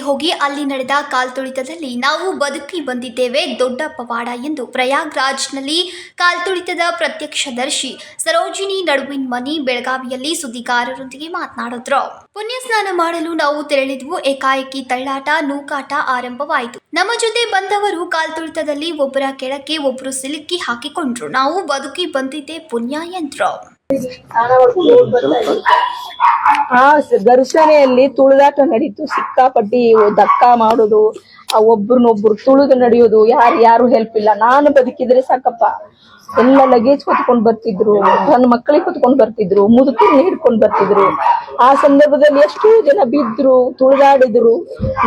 ಹೋಗಿ ಅಲ್ಲಿ ನಡೆದ ಕಾಲ್ತುಳಿತದಲ್ಲಿ ನಾವು ಬದುಕಿ ಬಂದಿದ್ದೇವೆ ದೊಡ್ಡ ಪವಾಡ ಎಂದು ಪ್ರಯಾಗ್ರಾಜ್ನಲ್ಲಿ ಕಾಲ್ತುಳಿತದ ಪ್ರತ್ಯಕ್ಷದರ್ಶಿ ಸರೋಜಿನಿ ನಡುವಿನ್ ಮನಿ ಬೆಳಗಾವಿಯಲ್ಲಿ ಸುದ್ದಿಗಾರರೊಂದಿಗೆ ಮಾತನಾಡಿದ್ರು. ಪುಣ್ಯ ಸ್ನಾನ ಮಾಡಲು ನಾವು ತೆರಳಿದ್ವು. ಏಕಾಏಕಿ ತಳ್ಳಾಟ, ನೂಕಾಟ ಆರಂಭವಾಯಿತು. ನಮ್ಮ ಜೊತೆ ಬಂದವರು ಕಾಲ್ತುಳಿತದಲ್ಲಿ ಒಬ್ಬರ ಕೆಳಕ್ಕೆ ಒಬ್ಬರು ಸಿಲುಕಿ ಹಾಕಿಕೊಂಡ್ರು. ನಾವು ಬದುಕಿ ಬಂದಿದ್ದೆ ಪುಣ್ಯ ಎಂದ್ರು. ಆ ದರ್ಶನೆಯಲ್ಲಿ ಘರ್ಷಣೆಯಲ್ಲಿ ತುಳಿದಾಟ ನಡೀತು. ಸಿಕ್ಕಾಪಟ್ಟಿ ಧಕ್ಕ ಮಾಡೋದು, ಆ ಒಬ್ರನ್ನೊಬ್ರು ತುಳಿದು ನಡೆಯೋದು, ಯಾರು ಯಾರು ಹೆಲ್ಪ್ ಇಲ್ಲ. ನಾನು ಬದುಕಿದ್ರೆ ಸಾಕಪ್ಪ. ಎಲ್ಲ ಲಗೇಜ್ ಹೊತ್ಕೊಂಡ್ ಬರ್ತಿದ್ರು, ನನ್ನ ಮಕ್ಕಳಿಗೆ ಹೊತ್ಕೊಂಡ್ ಬರ್ತಿದ್ರು ಮುದುಕರ್ನ ಹಿಡ್ಕೊಂಡ್ ಬರ್ತಿದ್ರು. ಆ ಸಂದರ್ಭದಲ್ಲಿ ಎಷ್ಟೋ ಜನ ಬಿದ್ರು, ತುಳಿದಾಡಿದ್ರು.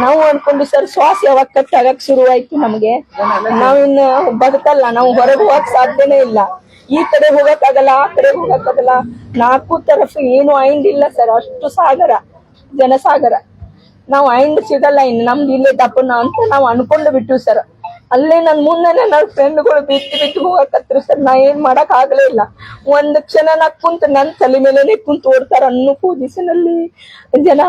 ನಾವು ಅನ್ಕೊಂಡು, ಸರ್, ಶ್ವಾಸ ಯಾವಾಗ ಕಟ್ಟಾಗಕ್ ಶುರುವಾಯ್ತು ನಮ್ಗೆ? ನಾವಿನ್ನು ಬದುಕಲ್ಲ, ನಾವು ಹೊರಗೆ ಹೋಗಕ್ ಸಾಧ್ಯನೇ ಇಲ್ಲ. ಈ ಕಡೆ ಹೋಗಕ್ಕಾಗಲ್ಲ, ಆ ಕಡೆ ಹೋಗಕ್ಕಾಗಲ್ಲ. ನಾಲ್ಕು ತರಫ್ ಏನು ಐಂಡ್ ಇಲ್ಲ ಸರ್, ಅಷ್ಟು ಸಾಗರ, ಜನಸಾಗರ. ನಾವು ಐಂಡ್ ಸಿಗಲ್ಲ ಇನ್ನು, ನಮ್ದು ಇಲ್ಲೇ ದಪ್ಪನ ಅಂತ ನಾವು ಅನ್ಕೊಂಡು ಬಿಟ್ಟು ಸರ್. ಅಲ್ಲೇ ನನ್ ಮುಂದೆನೆ ನನ್ನ ಫ್ರೆಂಡ್ಗಳು ಬಿಟ್ಟು ಬಿಟ್ಟು ಹೋಗಕತ್ರು ಸರ್. ನಾ ಏನ್ ಮಾಡಕ್ ಆಗ್ಲೇ ಇಲ್ಲ. ಒಂದ್ ಕ್ಷಣ ನಾ ಕುಂತ ನನ್ ತಲೆ ಮೇಲೆನೆ ಕುಂತ ಓಡ್ತಾರ ಅನ್ನೋ ಪೊಸಿಷನ್ ಜನ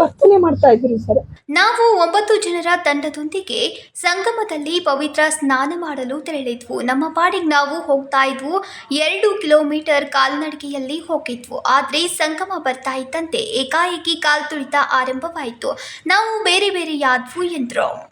ವರ್ತನೆ ಮಾಡ್ತಾ ಇದ್ರು ಸರ್. ನಾವು ಒಂಬತ್ತು ಜನರ ತಂಡದೊಂದಿಗೆ ಸಂಗಮದಲ್ಲಿ ಪವಿತ್ರ ಸ್ನಾನ ಮಾಡಲು ತೆರಳಿದ್ವು. ನಮ್ಮ ಪಾಡಿಗೆ ನಾವು ಹೋಗ್ತಾ ಇದ್ವು. ಎರಡು ಕಿಲೋಮೀಟರ್ ಕಾಲ್ನಡಿಗೆಯಲ್ಲಿ ಹೋಗಿದ್ವು. ಆದರೆ ಸಂಗಮ ಬರ್ತಾ ಇದ್ದಂತೆ ಏಕಾಏಕಿ ಕಾಲ್ತುಳಿತ ಆರಂಭವಾಯಿತು. ನಾವು ಬೇರೆ ಬೇರೆ ಯಾದ್ವು ಎಂದ್ರು.